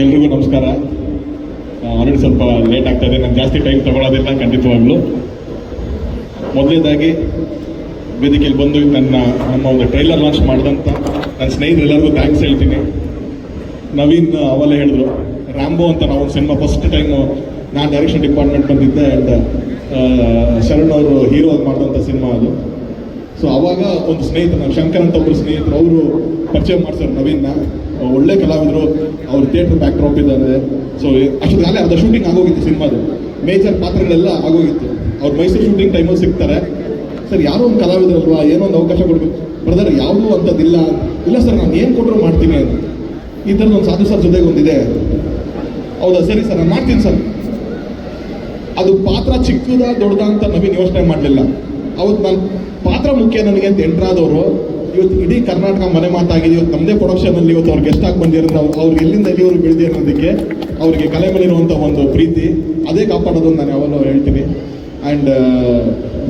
ಎಲ್ರಿಗೂ ನಮಸ್ಕಾರ. ಆಲ್ರೆಡಿ ಸ್ವಲ್ಪ ಲೇಟ್ ಆಗ್ತಾ ಇದೆ. ನಾನು ಜಾಸ್ತಿ ಟೈಮ್ ತಗೊಳ್ಳೋದಿಲ್ಲ ಖಂಡಿತವಾಗ್ಲೂ. ಮೊದಲನೇದಾಗಿ, ವೇದಿಕೆಯಲ್ಲಿ ಬಂದು ನನ್ನ, ನಮ್ಮ ಒಂದು ಟ್ರೈಲರ್ ಲಾಂಚ್ ಮಾಡಿದಂಥ ನನ್ನ ಸ್ನೇಹಿತರೆಲ್ಲರಿಗೂ ಥ್ಯಾಂಕ್ಸ್ ಹೇಳ್ತೀನಿ. ನವೀನ್ ಅವಲ್ಲೇ ಹೇಳಿದ್ರು ರ್ಯಾಂಬೋ ಅಂತ ನಾವು ಒಂದು ಸಿನಿಮಾ ಫಸ್ಟ್ ಟೈಮು ನಾನು ಡೈರೆಕ್ಷನ್ ಡಿಪಾರ್ಟ್ಮೆಂಟ್ ಬಂದಿದ್ದೆ ಆ್ಯಂಡ್ ಶರಣ್ ಅವರು ಹೀರೋ ಆಗಿ ಮಾಡಿದಂಥ ಸಿನಿಮಾ ಅದು. ಸೊ ಅವಾಗ ಒಂದು ಸ್ನೇಹಿತ ನಮ್ಮ ಶಂಕರ್ ಅಂತ ಒಬ್ಬರು ಸ್ನೇಹಿತರು, ಅವರು ಪರಿಚಯ ಮಾಡ್ತಾರೆ ನವೀನ್ನ. ಒಳ್ಳೆ ಕಲಾವಿದರು ಅವ್ರ ಥಿಯೇಟರ್ ಬ್ಯಾಕ್ ಡ್ರಾಪ್ ಇದ್ದಾರೆ ಸೊ ಅಷ್ಟೊತ್ತಿಗೆ ಅರ್ಧ ಶೂಟಿಂಗ್ ಆಗೋಗಿತ್ತು ಸಿನಿಮಾದು. ಮೇಜರ್ ಪಾತ್ರಗಳೆಲ್ಲ ಆಗೋಗಿತ್ತು. ಅವ್ರು ಮೈಸೂರು ಶೂಟಿಂಗ್ ಟೈಮಲ್ಲಿ ಸಿಗ್ತಾರೆ. ಸರ್, ಯಾರೋ ಒಂದು ಕಲಾವಿದರಲ್ವಾ? ಏನೋ ಒಂದು ಅವಕಾಶ ಕೊಡಬೇಕು. ಬ್ರದರ್ ಯಾವುದೂ ಅಂಥದ್ದಿಲ್ಲ. ಇಲ್ಲ ಸರ್, ನಾನು ಏನು ಕೊಟ್ಟರು ಮಾಡ್ತೀನಿ ಅಂತ. ಈ ಥರದ್ದು ಒಂದು ಸಾಧು ಸರ್ ಜೊತೆಗೆ ಒಂದಿದೆ. ಹೌದಾ? ಸರಿ ಸರ್, ನಾನು ಮಾಡ್ತೀನಿ ಸರ್. ಅದು ಪಾತ್ರ ಚಿಕ್ಕದ ದೊಡ್ಡದ ಅಂತ ನವೀನ್ ಯೋಚನೆ ಮಾಡಲಿಲ್ಲ. ಅವತ್ತು ನಾನು ಪಾತ್ರ ಮುಖ್ಯ ನನಗೆ ಅಂತ ಎಂಟ್ರಾದವರು ಇವತ್ತು ಇಡೀ ಕರ್ನಾಟಕ ಮನೆ ಮಾತಾಗಿದೆ. ಇವತ್ತು ನಮ್ಮದೇ ಪ್ರೊಡಕ್ಷನಲ್ಲಿ ಇವತ್ತು ಅವ್ರು ಗೆಸ್ಟ್ ಆಗಿ ಬಂದಿರೋದು. ಅವ್ರು ಎಲ್ಲಿಂದ ಎಲ್ಲಿವರು ಅನ್ನೋದಕ್ಕೆ ಅವರಿಗೆ ಕಲೆ ಮೇಲಿರುವಂಥ ಒಂದು ಪ್ರೀತಿ. ಅದೇ ಕಾಪಾಡೋದು ನಾನು ಯಾವಾಗಲೂ ಹೇಳ್ತೀನಿ. ಆ್ಯಂಡ್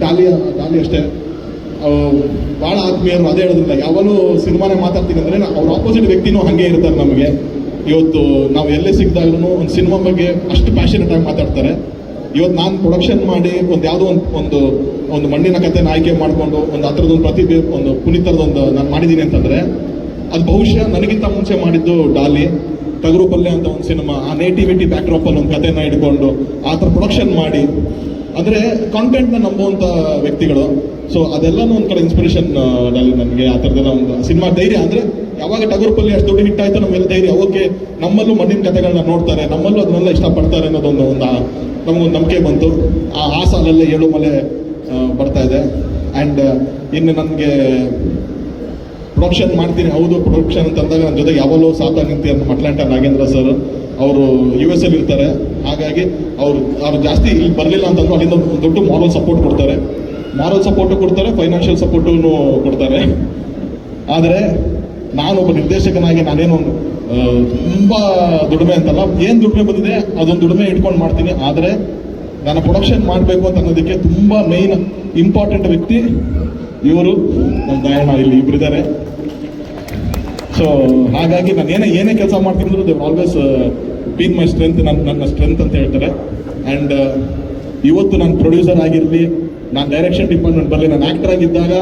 ಡಾಲಿ ಡಾಲಿ ಅಷ್ಟೇ. ಭಾಳ ಆತ್ಮೀಯರು ಅದೇ ಹೇಳೋದ್ರಿಂದ ಯಾವಾಗಲೂ ಸಿನಿಮಾನೇ ಮಾತಾಡ್ತೀನಿ ಅಂದರೆ ಅವ್ರ ಆಪೋಸಿಟ್ ವ್ಯಕ್ತಿನೂ ಹಾಗೆ ಇರ್ತಾರೆ ನಮಗೆ. ಇವತ್ತು ನಾವು ಎಲ್ಲೇ ಸಿಕ್ಕಿದಾಗ್ಲೂ ಒಂದು ಸಿನಿಮಾ ಬಗ್ಗೆ ಅಷ್ಟು ಪ್ಯಾಷನೇಟಾಗಿ ಮಾತಾಡ್ತಾರೆ. ಇವತ್ತು ನಾನು ಪ್ರೊಡಕ್ಷನ್ ಮಾಡಿ ಒಂದು ಯಾವುದೋ ಒಂದು ಒಂದು ಒಂದು ಮಣ್ಣಿನ ಕಥೆನ ಆಯ್ಕೆ ಮಾಡಿಕೊಂಡು ಒಂದು ಹತ್ರದೊಂದು ಪ್ರತಿಭೆ, ಒಂದು ಪುನೀತರದೊಂದು ನಾನು ಮಾಡಿದ್ದೀನಿ ಅಂತಂದರೆ, ಅದು ಬಹುಶಃ ನನಗಿಂತ ಮುಂಚೆ ಮಾಡಿದ್ದು ಡಾಲಿ ಟಗರು ಪಲ್ಯ ಅಂತ ಒಂದು ಸಿನಿಮಾ, ಆ ನೇಟಿವಿಟಿ ಬ್ಯಾಕ್ಡ್ರಾಪಲ್ಲಿ ಒಂದು ಕಥೆನ ಇಟ್ಕೊಂಡು ಆ ಥರ ಪ್ರೊಡಕ್ಷನ್ ಮಾಡಿ. ಅಂದರೆ ಕಾಂಟೆಂಟ್ನ ನಂಬುವಂಥ ವ್ಯಕ್ತಿಗಳು. ಸೊ ಅದೆಲ್ಲನೂ ಒಂದು ಕಡೆ ಇನ್ಸ್ಪಿರೇಷನ್ ಡಾಲಿ ನನಗೆ. ಆ ಥರದೆಲ್ಲ ಒಂದು ಸಿನಿಮಾ ಧೈರ್ಯ. ಅಂದರೆ ಯಾವಾಗ ಟಗರು ಪಲ್ಯ ಅಷ್ಟು ದೊಡ್ಡ ಹಿಟ್ ಆಯ್ತು ನಮಗೆಲ್ಲ ಧೈರ್ಯ. ಓಕೆ, ನಮ್ಮಲ್ಲೂ ಮಣ್ಣಿನ ಕಥೆಗಳನ್ನ ನೋಡ್ತಾರೆ. ನಮ್ಮಲ್ಲೂ ಅದನ್ನೆಲ್ಲ ಇಷ್ಟಪಡ್ತಾರೆ ಅನ್ನೋದೊಂದು ಒಂದು, ನಮಗೊಂದು ನಂಬಿಕೆ ಬಂತು. ಆ ಸಾಲಲ್ಲೇ ಏಳು ಮಲೆ ಬರ್ತಾ ಇದೆ. ಆ್ಯಂಡ್ ಇನ್ನು ನನಗೆ ಪ್ರೊಡಕ್ಷನ್ ಮಾಡ್ತೀನಿ. ಹೌದು ಪ್ರೊಡಕ್ಷನ್ ಅಂತ ಅಂದಾಗ ನನ್ನ ಜೊತೆ ಯಾವಾಗಲೂ ಸಾಥ ನಿಂತಿ ಅಂತ ಅಟ್ಲಾಂಟ ನಾಗೇಂದ್ರ ಸರ್ ಅವರು ಯು ಎಸ್ ಅಲ್ಲಿ ಇರ್ತಾರೆ. ಹಾಗಾಗಿ ಅವರು, ಅವ್ರು ಜಾಸ್ತಿ ಇಲ್ಲಿ ಬರಲಿಲ್ಲ ಅಂತಂದ್ರು ಅಲ್ಲಿಂದ ದೊಡ್ಡ ಮಾರಲ್ ಸಪೋರ್ಟ್ ಕೊಡ್ತಾರೆ. ಮಾರಲ್ ಸಪೋರ್ಟು ಕೊಡ್ತಾರೆ ಫೈನಾನ್ಷಿಯಲ್ ಸಪೋರ್ಟೂ ಕೊಡ್ತಾರೆ. ಆದರೆ ನಾನೊಬ್ಬ ನಿರ್ದೇಶಕನಾಗಿ ನಾನೇನು ತುಂಬ ದುಡಿಮೆ ಅಂತಲ್ಲ. ಏನು ದುಡಿಮೆ ಬಂದಿದೆ, ಅದೊಂದು ದುಡಿಮೆ ಇಟ್ಕೊಂಡು ಮಾಡ್ತೀನಿ. ಆದರೆ ನಾನು ಪ್ರೊಡಕ್ಷನ್ ಮಾಡಬೇಕು ಅಂತ ಅನ್ನೋದಕ್ಕೆ ತುಂಬ ಮೇನ್ ಇಂಪಾರ್ಟೆಂಟ್ ವ್ಯಕ್ತಿ ಇವರು. ನಮ್ಮ ಗಾಯಣ ಇಲ್ಲಿ ಇಬ್ಬರಿದ್ದಾರೆ ಸೊ ಹಾಗಾಗಿ ನಾನು ಏನೇ ಏನೇ ಕೆಲಸ ಮಾಡ್ತೀನಿ they've always been my strength ನನ್ನ ನನ್ನ ಸ್ಟ್ರೆಂತ್ ಅಂತ ಹೇಳ್ತಾರೆ. ಆ್ಯಂಡ್ ಇವತ್ತು ನಾನು ಪ್ರೊಡ್ಯೂಸರ್ ಆಗಿರಲಿ, ನಾನು ಡೈರೆಕ್ಷನ್ ಡಿಪಾರ್ಟ್ಮೆಂಟ್ ಬರಲಿ, ನಾನು ಆ್ಯಕ್ಟರ್ ಆಗಿದ್ದಾಗ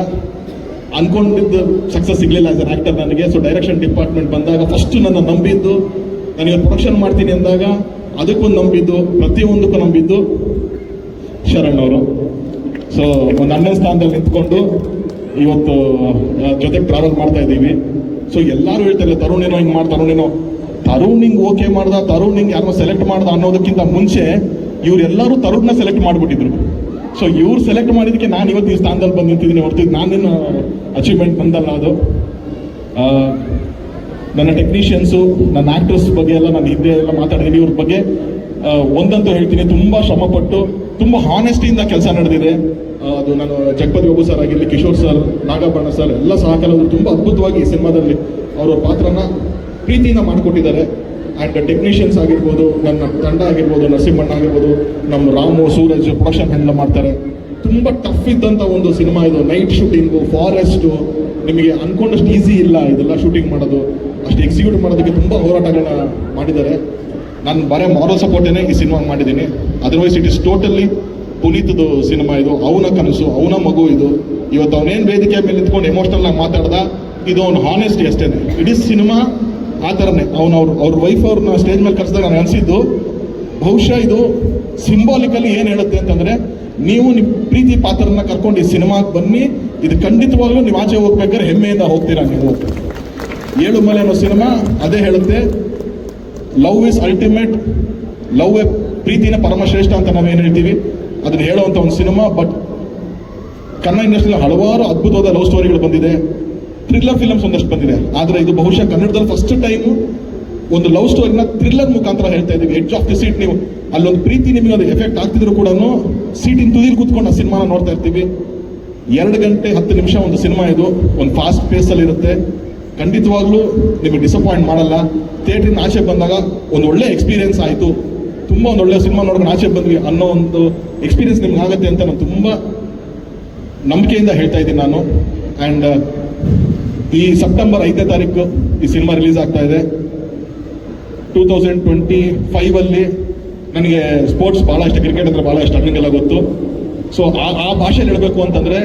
ಅನ್ಕೊಂಡಿದ್ದು ಸಕ್ಸಸ್ ಸಿಗಲಿಲ್ಲ ಆಸ್ ಅನ್ ಆ್ಯಕ್ಟರ್ ನನಗೆ. ಸೊ ಡೈರೆಕ್ಷನ್ ಡಿಪಾರ್ಟ್ಮೆಂಟ್ ಬಂದಾಗ ಫಸ್ಟ್ ನನ್ನ ನಂಬಿದ್ದು, ನಾನು ಇವತ್ತು ಪ್ರೊಡಕ್ಷನ್ ಮಾಡ್ತೀನಿ ಅಂದಾಗ ಅದಕ್ಕೊಂದು ನಂಬಿದ್ದು, ಪ್ರತಿಯೊಂದಕ್ಕೂ ನಂಬಿದ್ದು ಶರಣ್ ಅವರು. ಸೊ ಒಂದು ಅಣ್ಣನ ಸ್ಥಾನದಲ್ಲಿ ನಿಂತ್ಕೊಂಡು ಇವತ್ತು ಜೊತೆಗೆ ಟ್ರಾವೆಲ್ ಮಾಡ್ತಾ ಇದ್ದೀವಿ. ಸೊ ಎಲ್ಲರೂ ಹೇಳ್ತಾರೆ ತರುಣ್ ಏನೋ ಹಿಂಗೆ ಮಾಡಿ ಏನೋ ತರುಣ್ ಹಿಂಗೆ ಓಕೆ ಮಾಡ್ದ ತರುಣ್ ಹಿಂಗೆ ಯಾರನ್ನೋ ಸೆಲೆಕ್ಟ್ ಮಾಡ್ದ ಅನ್ನೋದಕ್ಕಿಂತ ಮುಂಚೆ ಇವರೆಲ್ಲರೂ ತರುಣ್ನ ಸೆಲೆಕ್ಟ್ ಮಾಡಿಬಿಟ್ಟಿದ್ರು. ಸೊ ಇವ್ರು ಸೆಲೆಕ್ಟ್ ಮಾಡಿದಕ್ಕೆ ನಾನು ಇವತ್ತು ಈ ಸ್ಥಾನದಲ್ಲಿ ಬಂದು ನಿಂತಿದ್ದೀನಿ. ಹೊರತು ನಾನೇನು ಅಚೀವ್ಮೆಂಟ್ ಬಂದಲ್ಲ ಅದು. ನನ್ನ ಟೆಕ್ನಿಷಿಯನ್ಸು ನನ್ನ ಆಕ್ಟರ್ಸ್ ಬಗ್ಗೆ ಎಲ್ಲ ನಾನು ಹಿಂದೆ ಎಲ್ಲ ಮಾತಾಡಿದ್ದೀನಿ ಇವ್ರ ಬಗ್ಗೆ ಒಂದಂತೂ ಹೇಳ್ತೀನಿ, ತುಂಬ ಶ್ರಮಪಟ್ಟು, ತುಂಬ ಹಾನೆಸ್ಟಿಯಿಂದ ಕೆಲಸ ನಡೆದಿದೆ. ಅದು ನಾನು ಜಗಪತಿ ಬಾಬು ಸರ್ ಆಗಿರಲಿ, ಕಿಶೋರ್ ಸರ್ ನಾಗಭರಣ ಸರ್ ಎಲ್ಲ ಸಹ ತುಂಬಾ ತುಂಬ ಅದ್ಭುತವಾಗಿ ಈ ಸಿನಿಮಾದಲ್ಲಿ ಅವರ ಪಾತ್ರನ ಪ್ರೀತಿಯಿಂದ ಮಾಡಿಕೊಟ್ಟಿದ್ದಾರೆ. ಆ್ಯಂಡ್ ಟೆಕ್ನಿಷಿಯನ್ಸ್ ಆಗಿರ್ಬೋದು, ನನ್ನ ತಂಡ ಆಗಿರ್ಬೋದು, ನರಸಿಂಹಣ್ಣ ಆಗಿರ್ಬೋದು, ನಮ್ಮ ರಾಮು, ಸೂರಜ್ ಪ್ರೊಡಕ್ಷನ್ ಹ್ಯಾಂಡಲ್ ಮಾಡ್ತಾರೆ. ತುಂಬ ಟಫ್ ಇದ್ದಂಥ ಒಂದು ಸಿನಿಮಾ ಇದು. ನೈಟ್ ಶೂಟಿಂಗು ಫಾರೆಸ್ಟು ನಿಮಗೆ ಅನ್ಕೊಂಡಷ್ಟು ಈಸಿ ಇಲ್ಲ ಇದೆಲ್ಲ ಶೂಟಿಂಗ್ ಮಾಡೋದು. ಅಷ್ಟು ಎಕ್ಸಿಕ್ಯೂಟ್ ಮಾಡೋದಕ್ಕೆ ತುಂಬ ಹೋರಾಟಗಳನ್ನ ಮಾಡಿದ್ದಾರೆ. ನಾನು ಬರೀ ಮಾರಲ್ ಸಪೋರ್ಟೇನೆ ಈ ಸಿನಿಮಾ ಮಾಡಿದ್ದೀನಿ. ಅದರ್ವೈಸ್ ಇಟ್ ಇಸ್ ಟೋಟಲಿ ಪುನೀತ್ದು ಸಿನಿಮಾ ಇದು, ಅವನ ಕನಸು, ಅವನ ಮಗು ಇದು. ಇವತ್ತು ಅವನೇನು ವೇದಿಕೆ ಮೇಲೆ ನಿಂತ್ಕೊಂಡು ಎಮೋಷ್ನಲ್ ಆಗಿ ಮಾತಾಡ್ದ, ಇದು ಅವ್ನು ಹಾನೆಸ್ಟಿ ಅಷ್ಟೇ ಇಡೀ ಸಿನಿಮಾ ಆ ಥರನೇ. ಅವ್ನು ಅವ್ರ ಅವ್ರ ವೈಫ್ ಅವ್ರನ್ನ ಸ್ಟೇಜ್ ಮೇಲೆ ಕರೆಸಿದಾಗ ನಾನು ಅನಿಸಿದ್ದು, ಬಹುಶಃ ಇದು ಸಿಂಬಾಲಿಕಲಿ ಏನು ಹೇಳುತ್ತೆ ಅಂತಂದರೆ, ನೀವು ನಿಮ್ಮ ಪ್ರೀತಿ ಪಾತ್ರನ ಕರ್ಕೊಂಡು ಈ ಸಿನಿಮಾಗೆ ಬನ್ನಿ, ಇದು ಖಂಡಿತವಾಗ್ಲೂ ನೀವು ಆಚೆ ಹೋಗ್ಬೇಕಾದ್ರೆ ಹೆಮ್ಮೆಯಿಂದ ಹೋಗ್ತೀರಾ ನೀವು. ಏಳು ಮಲೆ ಅನ್ನೋ ಸಿನಿಮಾ ಅದೇ ಹೇಳುತ್ತೆ. ಲವ್ ಇಸ್ ಅಲ್ಟಿಮೇಟ್ ಲವ್ ಎ ಪ್ರೀತಿನ ಪರಮಶ್ರೇಷ್ಠ ಅಂತ ನಾವೇನು ಹೇಳ್ತೀವಿ? ಅದನ್ನ ಹೇಳುವಂಥ ಒಂದು ಸಿನಿಮಾ ಬಟ್ ಕನ್ನಡ ಇಂಡಸ್ಟ್ರಿಯಲ್ಲಿ ಹಲವಾರು ಅದ್ಭುತವಾದ ಲವ್ ಸ್ಟೋರಿಗಳು ಬಂದಿದೆ. ಥ್ರಿಲ್ಲರ್ ಫಿಲಮ್ಸ್ ಒಂದಷ್ಟು ಬಂದಿದೆ. ಆದರೆ ಇದು ಬಹುಶಃ ಕನ್ನಡದಲ್ಲಿ ಫಸ್ಟ್ ಟೈಮು ಒಂದು ಲವ್ ಸ್ಟೋರಿನ ಥ್ರಿಲ್ಲರ್ ಮುಖಾಂತರ ಹೇಳ್ತಾ ಇದೀವಿ ಎಡ್ಜ್ ಆಫ್ ದಿ ಸೀಟ್ ನೀವು. ಅಲ್ಲೊಂದು ಪ್ರೀತಿ ನಿಮಗೆ ಅದು ಎಫೆಕ್ಟ್ ಆಗ್ತಿದ್ರು ಕೂಡ ಸೀಟಿನ ತುದಿಲಿ ಕೂತ್ಕೊಂಡು ಆ ಸಿನಿಮಾನ ನೋಡ್ತಾ ಇರ್ತೀವಿ. ಎರಡು ಗಂಟೆ ಹತ್ತು ನಿಮಿಷ ಒಂದು ಸಿನಿಮಾ ಇದು. ಒಂದು ಫಾಸ್ಟ್ ಪೇಸಲ್ಲಿ ಇರುತ್ತೆ. ಖಂಡಿತವಾಗ್ಲೂ ನಿಮಗೆ ಡಿಸಪಾಯಿಂಟ್ ಮಾಡಲ್ಲ. ಥಿಯೇಟ್ರಿನ ಆಚೆ ಬಂದಾಗ ಒಂದು ಒಳ್ಳೆ ಎಕ್ಸ್ಪೀರಿಯನ್ಸ್ ಆಯಿತು. ತುಂಬ ಒಂದು ಒಳ್ಳೆ ಸಿನಿಮಾ ನೋಡ್ಕೊಂಡು ಆಚೆ ಬಂದ್ವಿ ಅನ್ನೋ ಒಂದು ಎಕ್ಸ್ಪೀರಿಯನ್ಸ್ ನಿಮ್ಗೆ ಆಗುತ್ತೆ ಅಂತ ನಾನು ತುಂಬ ನಂಬಿಕೆಯಿಂದ ಹೇಳ್ತಾ ಇದ್ದೀನಿ ನಾನು. ಆ್ಯಂಡ್ ಈ ಸೆಪ್ಟೆಂಬರ್ ಐದನೇ ತಾರೀಕು ಈ ಸಿನಿಮಾ ರಿಲೀಸ್ ಆಗ್ತಾ ಇದೆ. ಟೂ ತೌಸಂಡ್ ಟ್ವೆಂಟಿ ಫೈವಲ್ಲಿ ನನಗೆ ಸ್ಪೋರ್ಟ್ಸ್ ಭಾಳ ಇಷ್ಟ ಕ್ರಿಕೆಟ್ ಅಂದರೆ ಭಾಳ ಇಷ್ಟ ನನಗೆಲ್ಲ ಗೊತ್ತು. ಸೊ ಆ ಆ ಭಾಷೆಯಲ್ಲಿ ಹೇಳಬೇಕು ಅಂತಂದರೆ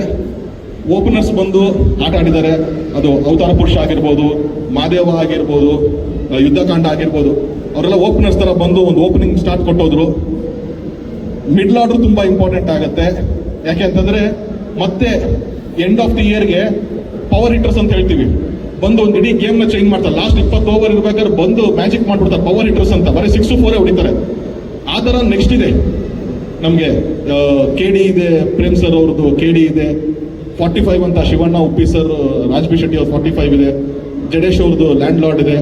ಓಪನರ್ಸ್ ಬಂದು ಆಟ ಆಡಿದ್ದಾರೆ. ಅದು ಅವತಾರ ಪುರುಷ ಆಗಿರ್ಬೋದು, ಮಾದೇವ ಆಗಿರ್ಬೋದು ಯುದ್ಧಕಾಂಡ ಆಗಿರ್ಬೋದು. ಅವರೆಲ್ಲ ಓಪನರ್ಸ್ ಥರ ಬಂದು ಒಂದು ಓಪನಿಂಗ್ ಸ್ಟಾರ್ಟ್ ಕೊಟ್ಟೋದ್ರು. ಮಿಡ್ಲ್ ಆರ್ಡರ್ ತುಂಬಾ ಇಂಪಾರ್ಟೆಂಟ್ ಆಗುತ್ತೆ. ಯಾಕೆ ಅಂತಂದ್ರೆ ಮತ್ತೆ ಎಂಡ್ ಆಫ್ ದಿ ಇಯರ್ಗೆ ಪವರ್ ಹಿಟರ್ಸ್ ಅಂತ ಹೇಳ್ತೀವಿ. ಬಂದು ಒಂದು ಇಡೀ ಗೇಮ್ನ ಚೇಂಜ್ ಮಾಡ್ತಾರೆ. ಲಾಸ್ಟ್ ಇಪ್ಪತ್ತು ಓವರ್ ಇರ್ಬೇಕಾದ್ರೆ ಬಂದು ಮ್ಯಾಜಿಕ್ ಮಾಡ್ಬಿಡ್ತಾರೆ ಪವರ್ ಹಿಟರ್ಸ್ ಅಂತ. ಬರೀ ಸಿಕ್ಸ್ ಫೋರೇ ಹೊಡಿತಾರೆ. ಆ ಥರ ನೆಕ್ಸ್ಟ್ ಇದೆ. ನಮಗೆ ಕೆ ಡಿ ಇದೆ ಪ್ರೇಮ್ ಸರ್ ಅವ್ರದ್ದು ಕೆ ಡಿ ಇದೆ. ಫಾರ್ಟಿ ಫೈವ್ ಅಂತ ಶಿವಣ್ಣ, ಉಪ್ಪಿ ಸರ್ ರಾಜಬಿ ಶೆಟ್ಟಿ ಅವ್ರ ಫಾರ್ಟಿ ಫೈವ್ ಇದೆ. ಜಡೇಶ್ ಅವ್ರದ್ದು ಲ್ಯಾಂಡ್ ಲಾರ್ಡ್ ಇದೆ.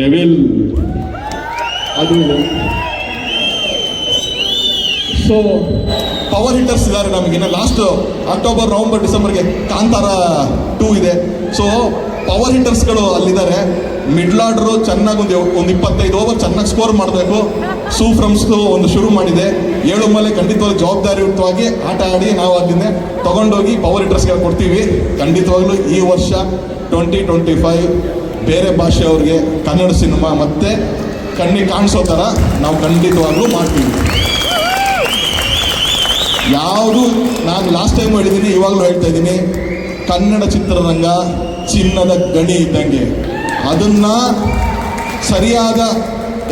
ಡೆವಿಲ್ ಅದು ಸೊ ಪವರ್ ಹಿಟರ್ಸ್ ಇದ್ದಾರೆ ನಮಗೆ. ಇನ್ನು ಲಾಸ್ಟ್ ಅಕ್ಟೋಬರ್ ನವಂಬರ್ ಡಿಸೆಂಬರ್ಗೆ ಕಾಂತಾರ ಟೂ ಇದೆ. ಸೊ ಪವರ್ ಹಿಟ್ಟರ್ಸ್ಗಳು ಅಲ್ಲಿದ್ದಾರೆ. ಮಿಡ್ಲ್ ಆರ್ಡರು ಚೆನ್ನಾಗಿ ಒಂದು ಒಂದು ಇಪ್ಪತ್ತೈದು ಓವರ್ ಚೆನ್ನಾಗಿ ಸ್ಕೋರ್ ಮಾಡಬೇಕು. ಸೂ ಫ್ರಮ್ಸ್ ಒಂದು ಶುರು ಮಾಡಿದೆ. ಏಳು ಮೇಲೆ ಖಂಡಿತವಾಗಿ ಜವಾಬ್ದಾರಿಯುತವಾಗಿ ಆಟ ಆಡಿ ನಾವು ಅದನ್ನೇ ತಗೊಂಡೋಗಿ ಪವರ್ ಹಿಟ್ಟರ್ಸ್ಗೆ ಕೊಡ್ತೀವಿ. ಖಂಡಿತವಾಗ್ಲೂ ಈ ವರ್ಷ ಟ್ವೆಂಟಿ ಟ್ವೆಂಟಿ ಫೈವ್ ಬೇರೆ ಭಾಷೆಯವ್ರಿಗೆ ಕನ್ನಡ ಸಿನಿಮಾ ಮತ್ತೆ ಕಣ್ಣಿಗೆ ಕಾಣಿಸೋ ಥರ ನಾವು ಖಂಡಿತವಾಗ್ಲೂ ಮಾಡ್ತೀವಿ. ಯಾವುದು ನಾನು ಲಾಸ್ಟ್ ಟೈಮ್ ಹೇಳಿದ್ದೀನಿ ಇವಾಗಲೂ ಹೇಳ್ತಾ ಇದ್ದೀನಿ. ಕನ್ನಡ ಚಿತ್ರರಂಗ ಚಿನ್ನದ ಗಣಿ ಇದ್ದಂಗೆ. ಅದನ್ನ ಸರಿಯಾದ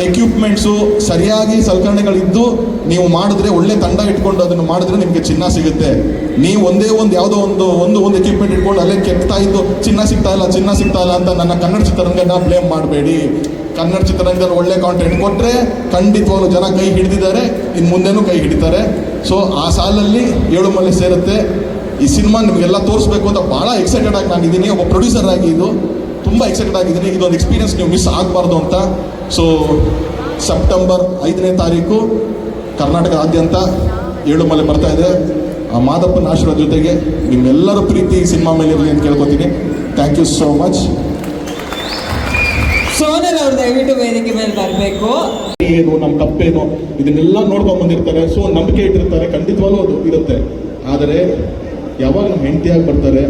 ಎಕ್ವಿಪ್ಮೆಂಟ್ಸು ಸರಿಯಾಗಿ ಸಲಕರಣೆಗಳಿದ್ದು ನೀವು ಮಾಡಿದ್ರೆ ಒಳ್ಳೆ ತಂಡ ಇಟ್ಕೊಂಡು ಅದನ್ನು ಮಾಡಿದ್ರೆ ನಿಮಗೆ ಚಿನ್ನ ಸಿಗುತ್ತೆ. ನೀವು ಒಂದೇ ಒಂದು ಯಾವುದೋ ಒಂದು ಒಂದು ಒಂದು ಎಕ್ವಿಪ್ಮೆಂಟ್ ಇಟ್ಕೊಂಡು ಅಲ್ಲೇ ಕೆತ್ತಾ ಇದ್ದು ಚಿನ್ನ ಸಿಗ್ತಾ ಇಲ್ಲ, ಚಿನ್ನ ಸಿಗ್ತಾ ಇಲ್ಲ ಅಂತ ನನ್ನ ಕನ್ನಡ ಚಿತ್ರರಂಗನ ಬ್ಲೇಮ್ ಮಾಡಬೇಡಿ. ಕನ್ನಡ ಚಿತ್ರರಂಗದಲ್ಲಿ ಒಳ್ಳೆ ಕಾಂಟೆಂಟ್ ಕೊಟ್ಟರೆ ಖಂಡಿತವಾಗ್ಲೂ ಜನ ಕೈ ಹಿಡಿದಿದ್ದಾರೆ ಇನ್ನು ಮುಂದೆನೂ ಕೈ ಹಿಡಿತಾರೆ. ಸೊ ಆ ಸಾಲಲ್ಲಿ ಏಳು ಮಲೆ ಸೇರುತ್ತೆ. ಈ ಸಿನಿಮಾ ನಿಮಗೆಲ್ಲ ತೋರಿಸ್ಬೇಕು ಅಂತ ಭಾಳ ಎಕ್ಸೈಟೆಡ್ ಆಗಿ ನಾನು ಇದ್ದೀನಿ ಒಬ್ಬ ಪ್ರೊಡ್ಯೂಸರ್ ಆಗಿ ಇದು. ತುಂಬ ಎಕ್ಸೈಟೆಡ್ ಆಗಿದ್ದೀನಿ. ಇದೊಂದು ಎಕ್ಸ್ಪೀರಿಯನ್ಸ್ ನೀವು ಮಿಸ್ ಆಗಬಾರ್ದು ಅಂತ. ಸೊ ಸೆಪ್ಟೆಂಬರ್ ಐದನೇ ತಾರೀಕು ಕರ್ನಾಟಕದಾದ್ಯಂತ ಏಳು ಮಲೆ ಬರ್ತಾ ಇದೆ. ಆ ಮಾದಪ್ಪನ ಆಶೀರ್ವಾದ ಜೊತೆಗೆ ನಿಮ್ಮೆಲ್ಲರ ಪ್ರೀತಿ ಸಿನಿಮಾ ಮೇಲೆ ಇರಲಿ ಅಂತ ಕೇಳ್ಕೊತೀನಿ. Thank you so much Sonal ಅವ್ರು ದಯವಿಟ್ಟು ವೇದಿಕೆ ಮೇಲೆ ಬರಬೇಕು. ಏನು ನಮ್ಮ ತಪ್ಪೇನು ಇದನ್ನೆಲ್ಲ ನೋಡ್ಕೊಂಡ್ ಬಂದಿರ್ತಾರೆ. ಸೊ ನಂಬಿಕೆ ಇಟ್ಟಿರ್ತಾರೆ. ಖಂಡಿತವಾಗ್ಲೂ ಅದು ಇರುತ್ತೆ. ಆದರೆ ಯಾವಾಗ ನಮ್ಮ ಹೆಂಡತಿಯಾಗಿ ಬರ್ತಾರೆ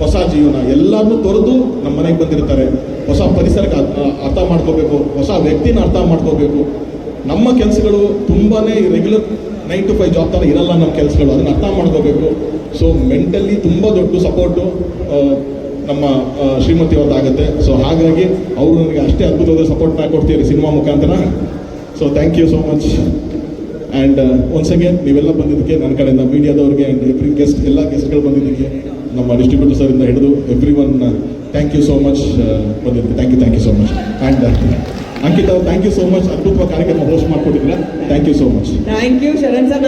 ಹೊಸ ಜೀವನ ಎಲ್ಲರನ್ನೂ ತೊರೆದು ನಮ್ಮ ಮನೆಗೆ ಬಂದಿರ್ತಾರೆ. ಹೊಸ ಪರಿಸರಕ್ಕೆ ಅರ್ಥ ಮಾಡ್ಕೋಬೇಕು, ಹೊಸ ವ್ಯಕ್ತಿನ ಅರ್ಥ ಮಾಡ್ಕೋಬೇಕು. ನಮ್ಮ ಕೆಲಸಗಳು ತುಂಬಾನೇ regular nine to five job ಥರ ಇರಲ್ಲ ನಮ್ಮ ಕೆಲಸಗಳು, ಅದನ್ನ ಅರ್ಥ ಮಾಡ್ಕೋಬೇಕು. ಸೊ ಮೆಂಟಲಿ ತುಂಬ ದೊಡ್ಡ ಸಪೋರ್ಟು ನಮ್ಮ ಶ್ರೀಮತಿ ಅವ್ರದ್ದು ಆಗುತ್ತೆ ಸೊ ಹಾಗಾಗಿ ಅವರು ನನಗೆ ಅಷ್ಟೇ ಅದ್ಭುತವಾದ ಸಪೋರ್ಟ್ನ ಕೊಡ್ತೀರಿ ಸಿನಿಮಾ ಮುಖಾಂತರ. So thank you so much and once again ನೀವೆಲ್ಲ ಬಂದಿದ್ದಕ್ಕೆ ನನ್ನ ಕಡೆಯಿಂದ ಮೀಡಿಯಾದವ್ರಿಗೆ ಆ್ಯಂಡ್ ಎವ್ರಿ ಗೆಸ್ಟ್ ಎಲ್ಲ ಗೆಸ್ಟ್ಗಳು ಬಂದಿದ್ದಕ್ಕೆ ನಮ್ಮ ಡಿಸ್ಟ್ರಿಬ್ಯೂಟರ್ ಸರಿಂದ ಹಿಡಿದು everyone thank you so much ಬಂದಿದ್ದೆ thank you thank you so much and Ankit thank you so much ಅದ್ಭುತ ಕಾರ್ಯಕ್ರಮ host ಮಾಡಿಕೊಟ್ಟಿದ್ದೀರಾ. Thank you so much thank you Sharan sir.